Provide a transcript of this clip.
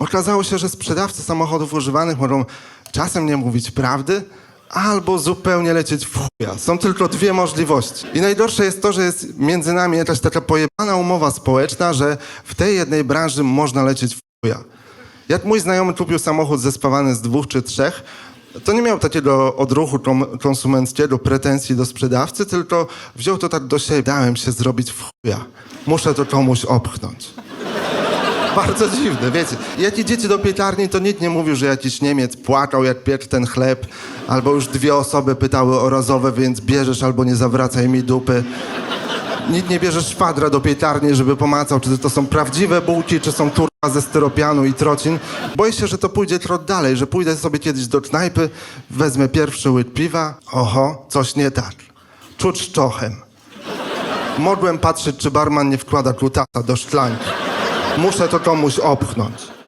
Okazało się, że sprzedawcy samochodów używanych mogą czasem nie mówić prawdy, albo zupełnie lecieć w chuja. Są tylko dwie możliwości. I najgorsze jest to, że jest między nami jakaś taka pojebana umowa społeczna, że w tej jednej branży można lecieć w chuja. Jak mój znajomy kupił samochód zespawany z dwóch czy trzech, to nie miał takiego odruchu konsumenckiego, pretensji do sprzedawcy, tylko wziął to tak do siebie. Dałem się zrobić w chuja. Muszę to komuś opchnąć. Bardzo dziwne, wiecie. Jak idziecie do piekarni, to nikt nie mówił, że jakiś Niemiec płakał, jak piekł ten chleb, albo już dwie osoby pytały o razowe, więc bierzesz albo nie zawracaj mi dupy. Nikt nie bierze szwadra do piekarni, żeby pomacał, czy to są prawdziwe bułki, czy są turba ze styropianu i trocin. Boję się, że to pójdzie trot dalej, że pójdę sobie kiedyś do knajpy, wezmę pierwszy łyk piwa. Oho, coś nie tak. Czuć czochem. Mogłem patrzeć, czy barman nie wkłada klutasa do szklanki. Muszę to komuś opchnąć.